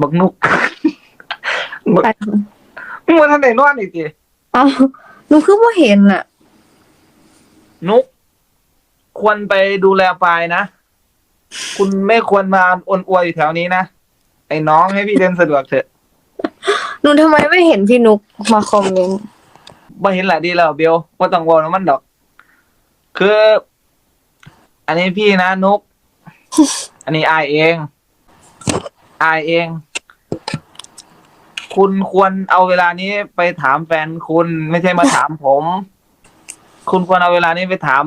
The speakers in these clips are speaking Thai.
บักนุกบักไปมึงมาทันไหนนอนอีกทีเอาหนูคือว่าเห็นอะ นุก ควรไปดูแลปลายนะ คุณไม่ควรมาอนอวยอยู่แถวนี้นะ ไอ้น้องให้พี่เดินสะดวกเถอะหนูทำไมไม่เห็นพี่นุกมาคอมเมนต์บ่เห็นแหละดีแล้วเบลว่าต้องวอลมันดอก คือ อันนี้พี่นะนุก อันนี้อายเอง อายเอง คุณควรเอาเวลานี้ไปถามแฟนคุณไม่ใช่มาถามผม คุณควรเอาเวลานี้ไปถาม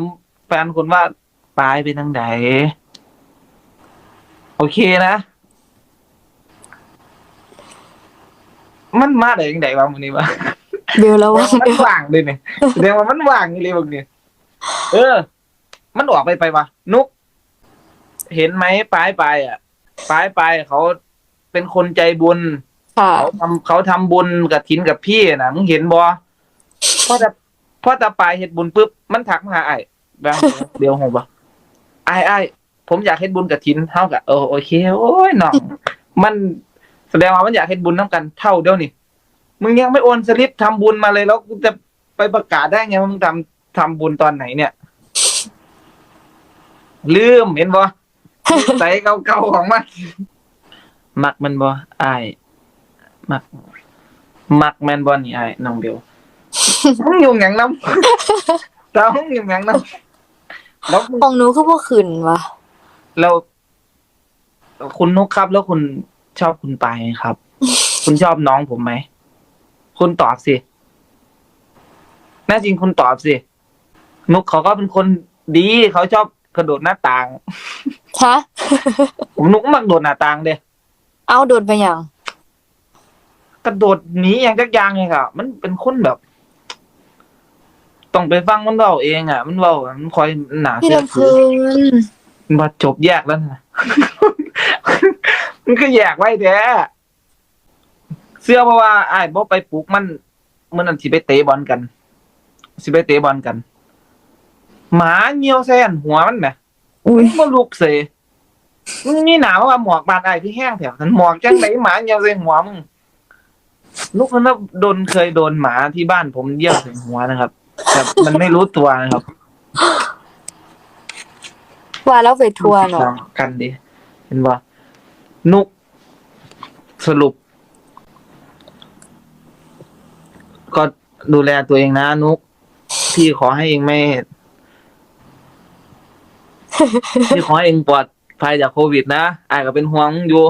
แฟนคุณว่าปลายเป็นทางไหนโอเคนะ มันมาได้ยังไงวะวันนี้วะเบลระวังมันเด้อว่างด้วยเนี่ยแสดงว่ามันว่างนี่เลยพวกนี้เออ มันออกไปไปวะนุก เห็นไหมปลายปลายอะ ปลายปลายเขาเป็นคนใจบุญค่ะเขาทำเขาทำบุญกับทินกับพี่นะมึงเห็นบ่พอจะพอตาปลายเฮ็ดบุญปุ๊บมันถักมาหาไอ้แบงค์เดียวหงบ่ไอ้ไอ้ผมอยากเฮ็ดบุญกับทินเท่ากับเออโอเคโอ้ยน้องมันแสดงว่ามันอยากเฮ็ดบุญน้ำกันเท่าเดียวนี่มึงยังไม่โอนสลิปทำบุญมาเลยแล้วกูจะไปประกาศได้ไงว่ามึงทำทำบุญตอนไหนเนี่ย ลืมเห็นบ่ ใส่เก่าๆของมันมักมันบ่ไอ้ายมัก มักแมนบอลนี่ไอ้น้องเบลมึงอยู่หยังน้ำเรามึงอยู่หยังน้ำแล้วมึงของหนูคือว่าขึ้นวะแล้วคุณนุกครับ แล้วคุณชอบคุณปายไหมครับ คุณชอบน้องผมไหม คุณตอบสิ แน่จริงคุณตอบสิ นุกเขาก็เป็นคนดี เขาชอบกระโดดหน้าต่าง ฮะ ผมนุกมักโดดหน้าต่างเด้เอาโดนไปยังกระโดดหนีอย่างจักอยางเลยค่ะ มันเป็นคนแบบ ต้องไปฟังมันเว้าเองอะ มันเว้ามันคอยหนาพี่เชื่อลำถืพึอนมันมาจบแยกแล้วนะ มันก็แยกไว้แท้เสื้อเพราะว่าไอ้ายบ่ไปปลุกมันมันอันสิไปเตะบอลกันสิไปเตะบอลกัน หมาเงียวแซนหัวมันน่ะอุ้ย มันลุกเสย มึงนี่หนาวว่าหมอกบานไอ้ายที่แห้งแถวนั้นหมอกจังไหนหมาเงียวใส่หัวมึงลูกมันน่ะโดนเคยโดนหมาที่บ้านผมเยี่ยวใส่หัวนะครับแต่มันไม่รู้ตัวนะครับ ว่าแล้วไปทัวร์เนาะกันดิเห็นว่านุกสรุป ก็ดูแลตัวเองนะนุกพี่ขอให้เองไม่พี่ขอให้เองปลอด ภัยจากโควิดนะไอ้าก็เป็นห่วงอยู่